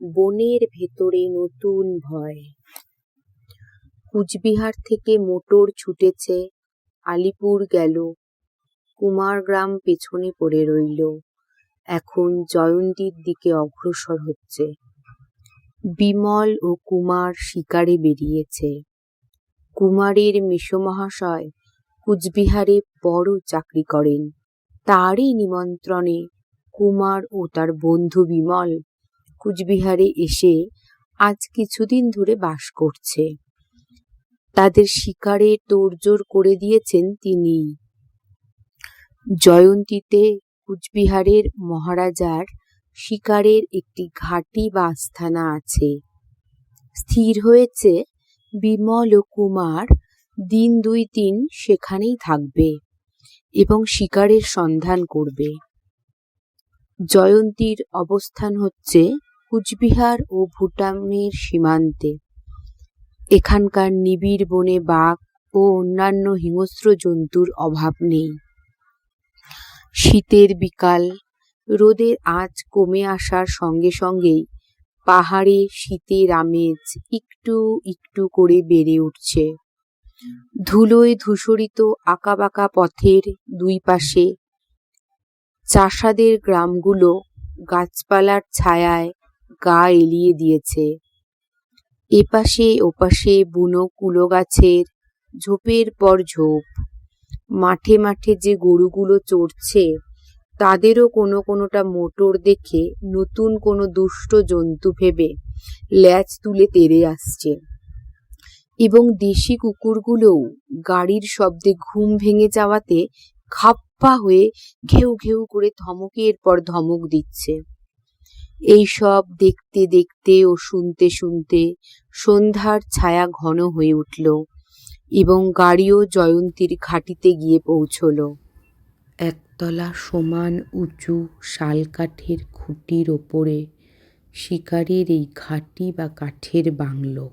বনের ভেতরে নতুন ভয়। কুচবিহার থেকে মোটর ছুটেছে, আলিপুর গেল, কুমারগ্রাম পেছনে পড়ে রইল। এখন জয়ন্তীর দিকে অগ্রসর হচ্ছে। বিমল ও কুমার শিকারে বেরিয়েছে। কুমারের মেসোমহাশয় কুচবিহারে বড় চাকরি করেন। তারই নিমন্ত্রণে কুমার ও তার বন্ধু বিমল কুচবিহারে এসে আজ কিছুদিন ধরে বাস করছে। তাদের শিকারে তোড়জোড় করে দিয়েছেন তিনি। জয়ন্তীতে কুচবিহারের মহারাজার শিকারের একটি ঘাঁটি বা আস্থানা আছে। স্থির হয়েছে বিমল ও কুমার দিন দুই তিন সেখানেই থাকবে এবং শিকারের সন্ধান করবে। জয়ন্তীর অবস্থান হচ্ছে কুচবিহার ও ভুটানের সীমান্তে। এখানকার নিবিড় বনে বাঘ ও অন্যান্য হিংস্র জন্তুর অভাব নেই। শীতের বিকাল, রোদের আঁচ কমে আসার সঙ্গে সঙ্গেই পাহাড়ে শীতের আমেজ একটু একটু করে বেড়ে উঠছে। ধুলোয় ধূসরিত আঁকাবাঁকা পথের দুই পাশে চাষাদের গ্রামগুলো গাছপালার ছায়ায় গা এলিয়ে দিয়েছে। এপাশে ওপাশে বুনো কুলো গাছের ঝোপের পর ঝোপ। মাঠে মাঠে যে গরুগুলো চড়ছে, তাদেরও কোনো কোনোটা মোটর দেখে নতুন কোনো দুষ্ট জন্তু ভেবে ল্যাজ তুলে তেড়ে আসছে। এবং দেশি কুকুরগুলোও গাড়ির শব্দে ঘুম ভেঙে যাওয়াতে খাপ্পা হয়ে ঘেউ ঘেউ করে ধমকের পর ধমক দিচ্ছে। এই সব দেখতে দেখতে ও শুনতে শুনতে সন্ধ্যার ছায়া ঘন হয়ে উঠল এবং গাড়িও জয়ন্তীর ঘাটিতে গিয়ে পৌঁছল। একতলা সমান উঁচু শালকাঠের খুঁটির ওপরে শিকারের এই ঘাটি বা কাঠের বাংলো।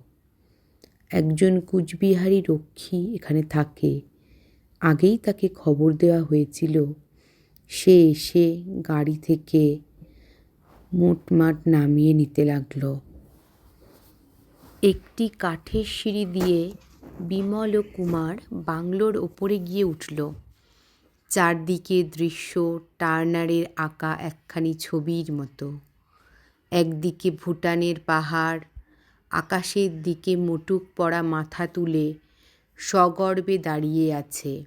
একজন কুচবিহারী রক্ষী এখানে থাকে। আগেই তাকে খবর দেওয়া হয়েছিল, সে এসে গাড়ি থেকে মোটমাট নামিয়ে নিতে লাগল। একটি কাঠের সিঁড়ি দিয়ে বিমল ও কুমার বাংলোর ওপরে গিয়ে উঠল। চারদিকে দৃশ্য টার্নারের আঁকা একখানি ছবির মতো। একদিকে ভুটানের পাহাড়, আকাশের দিকে মোটুক পড়া মাথা তুলে সগর্বে দাঁড়িয়ে আছে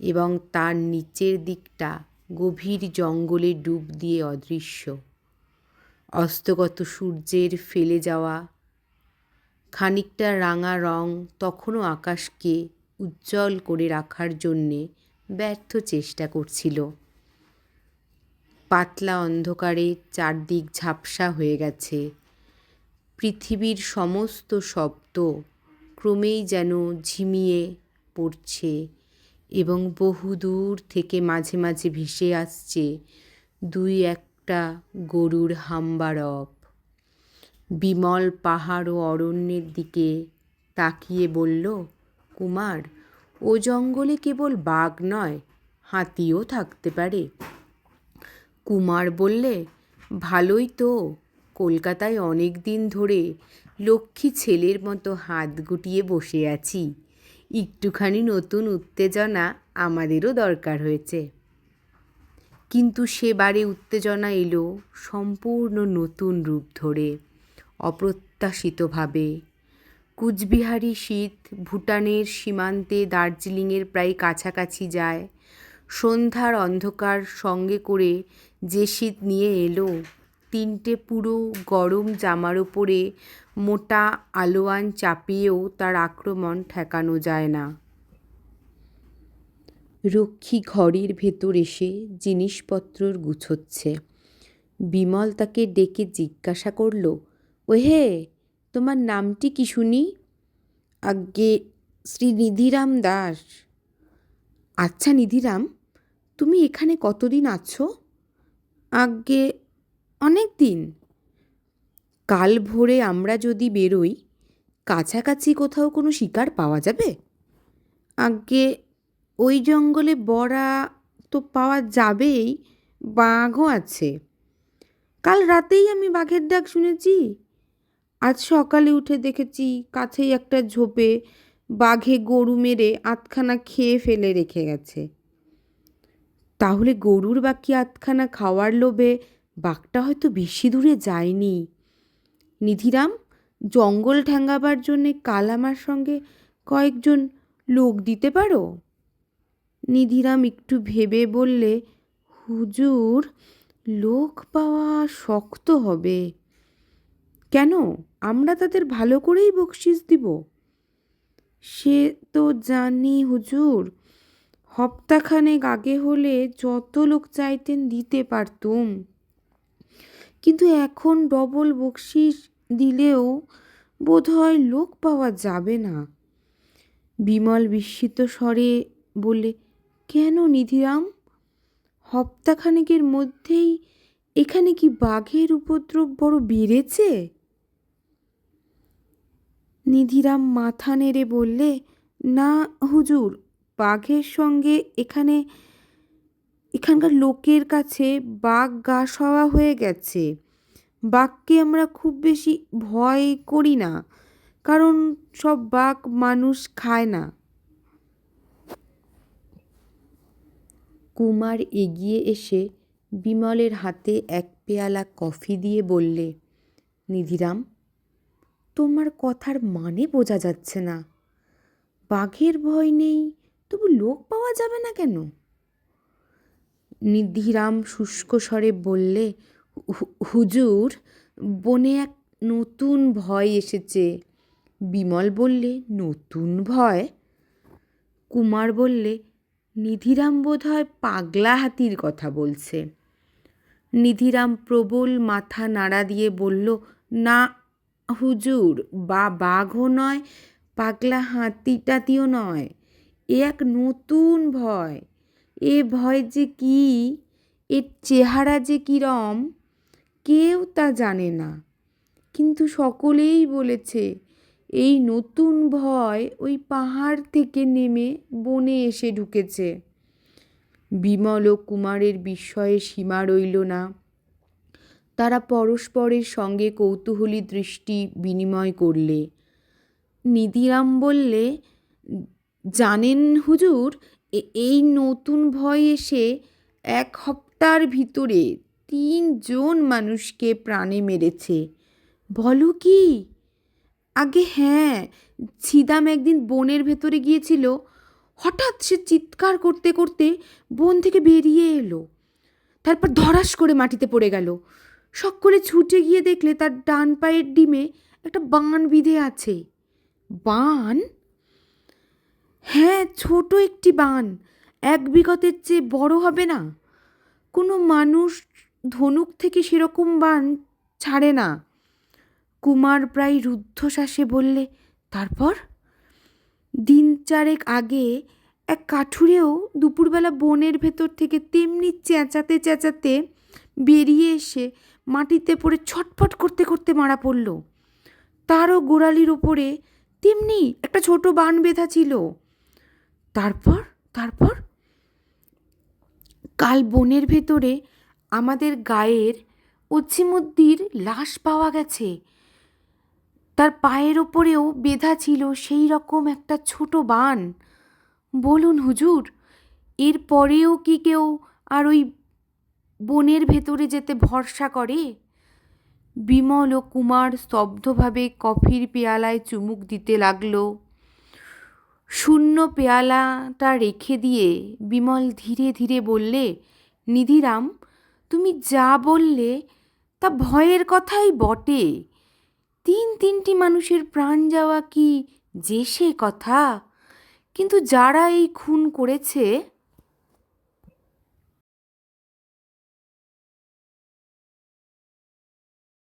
এবং তার নিচের দিকটা গভীর জঙ্গলে ডুব দিয়ে অদৃশ্য। অস্তগত সূর্যের ফেলে যাওয়া। খানিকটা রাঙা রং তখনও আকাশকে উজ্জ্বল করে রাখার জন্যে ব্যর্থ চেষ্টা করছিল। পাতলা অন্ধকারে চারদিক ঝাপসা হয়ে গেছে। পৃথিবীর সমস্ত শব্দ ক্রমেই যেন ঝিমিয়ে পড়ছে এবং বহুদূর থেকে মাঝে মাঝে ভেসে আসছে দুই একটা গরুর হাম্বারব বিমল পাহাড় ও অরণ্যের দিকে তাকিয়ে বলল, কুমার, ও জঙ্গলে কেবল বাঘ নয়, হাতিও থাকতে পারে। কুমার বললে, ভালোই তো, কলকাতায় অনেক দিন ধরে লক্ষ্মী ছেলের মতো হাত গুটিয়ে বসে আছি। একটুখানি নতুন উত্তেজনা আমাদেরও দরকার হয়েছে। কিন্তু সেবারে উত্তেজনা এলো সম্পূর্ণ নতুন রূপ ধরে, অপ্রত্যাশিতভাবে। কুচবিহারি শীত ভুটানের সীমান্তে দার্জিলিংয়ের প্রায় কাছাকাছি যায়। সন্ধ্যার অন্ধকার সঙ্গে করে যে শীত নিয়ে এলো, তিনটে পুরো গরম জামার ওপরে মোটা আলোয়ান চাপিয়েও তার আক্রমণ ঠেকানো যায় না। রক্ষী ঘরের ভেতর এসে জিনিসপত্রর গুছোচ্ছে। বিমল তাকে ডেকে জিজ্ঞাসা করল, ওহে, তোমার নামটি কি শুনি? আজ্ঞে, শ্রী নিধিরাম দাস। আচ্ছা নিধিরাম, তুমি এখানে কতদিন আছো? আজ্ঞে, অনেক দিন। কাল ভোরে আমরা যদি বেরোই, কাছাকাছি কোথাও কোনো শিকার পাওয়া যাবে? আজ্ঞে ওই জঙ্গলে বড়া তো পাওয়া যাবেই, বাঘও আছে। কাল রাতেই আমি বাঘের ডাক শুনেছি। আজ সকালে উঠে দেখেছি কাছেই একটা ঝোপে বাঘে গরু মেরে আধখানা খেয়ে ফেলে রেখে গেছে। তাহলে গরুর বাকি আধখানা খাওয়ার লোভে বাঘটা হয়তো বেশি দূরে যায়নি। নিধিরাম, জঙ্গল ঠ্যাঙ্গাবার জন্যে কাল আমার সঙ্গে কয়েকজন লোক দিতে পারো? নিধিরাম একটু ভেবে বললে, হুজুর, লোক পাওয়া শক্ত হবে। কেন? আমরা তাদের ভালো করেই বকশিস দিব। সে তো জানি হুজুর, হপ্তাখানেক আগে হলে যত লোক চাইতেন দিতে পারতুম। কিন্তু এখন ডবল বকশিস দিলেও বোধহয় লোক পাওয়া যাবে না। বিমল বিস্মিত স্বরে বলে কেন নিধিরাম? হপ্তাখানেকের মধ্যেই এখানে কি বাঘের উপদ্রব বড় বেড়েছে? নিধিরাম মাথা নেড়ে বললে, না, হুজুর, বাঘের সঙ্গে এখানে, এখানকার লোকের কাছে বাঘ গা সওয়া হয়ে গেছে। বাঘকে আমরা খুব বেশি ভয় করি না, কারণ সব বাঘ মানুষ খায় না। কুমার এগিয়ে এসে বিমলের হাতে এক পেয়ালা কফি দিয়ে বললে, নিধিরাম, তোমার কথার মানে বোঝা যাচ্ছে না। বাঘের ভয় নেই, তবু লোক পাওয়া যাবে না কেন? নিধিরাম শুষ্ক স্বরে বললে, "হু- হুজুর, বনে এক নতুন ভয় এসেছে। বিমল বললে, নতুন ভয়? কুমার বললে নিধিরাম বোধ হয় পাগলা হাতির কথা বলছে। নিধিরাম প্রবল মাথা নাড়া দিয়ে বলল, না, হুজুর, বা বাঘও নয়, পাগলা হাতি টাতিও নয়। এ এক নতুন ভয়। এ ভয় যে কি, এর চেহারা যে কিরম, কেউ তা জানে না। কিন্তু সকলেই বলেছে এই নতুন ভয় ওই পাহাড় থেকে নেমে বনে এসে ঢুকেছে। বিমল ও কুমারের বিস্ময়ে সীমা রইল না। তারা পরস্পরের সঙ্গে কৌতূহলী দৃষ্টি বিনিময় করলে। নিধিরাম বললে, জানেন হুজুর এই নতুন ভয় এসে এক হপ্তার ভিতরে তিনজন মানুষকে প্রাণে মেরেছে। বলো কি? আগে হ্যাঁ ছিদাম একদিন বনের ভেতরে গিয়েছিল। হঠাৎ সে চিৎকার করতে করতে বন থেকে বেরিয়ে এলো। তারপর ধরাস করে মাটিতে পড়ে গেল। সকলে ছুটে গিয়ে দেখলে তার ডান পায়ের ডিমে একটা বান বিঁধে আছে। বান? হ্যাঁ ছোট একটি বান। এক বিগতের চেয়ে বড় হবে না। কোনো মানুষ ধনুক থেকে সেরকম বান ছাড়ে না। কুমার প্রায় রুদ্ধশ্বাসে বললে, তারপর? দিন চারেক আগে এক কাঠুরেও দুপুরবেলা বনের ভেতর থেকে তেমনি চেঁচাতে চেঁচাতে বেরিয়ে এসে মাটিতে পড়ে ছটফট করতে করতে মারা পড়ল। তারও গোড়ালির ওপরে তেমনি একটা ছোট বান বেঁধা ছিল। তারপর? তারপর? কাল বনের ভেতরে আমাদের গায়ের অছিমুদ্দির লাশ পাওয়া গেছে। তার পায়ের ওপরেও বেঁধা ছিল সেই রকম একটা ছোট বান। বলুন হুজুর, এর পরেও কি কেউ আর ওই বনের ভেতরে যেতে ভরসা করে? বিমল ও কুমার স্তব্ধভাবে কফির পেয়ালায় চুমুক দিতে লাগল। শূন্য পেয়ালাটা রেখে দিয়ে বিমল ধীরে ধীরে বললে, নিধিরাম, তুমি যা বললে তা ভয়ের কথাই বটে। তিন তিনটি মানুষের প্রাণ যাওয়া কি যে সে কথা? কিন্তু যারা এই খুন করেছে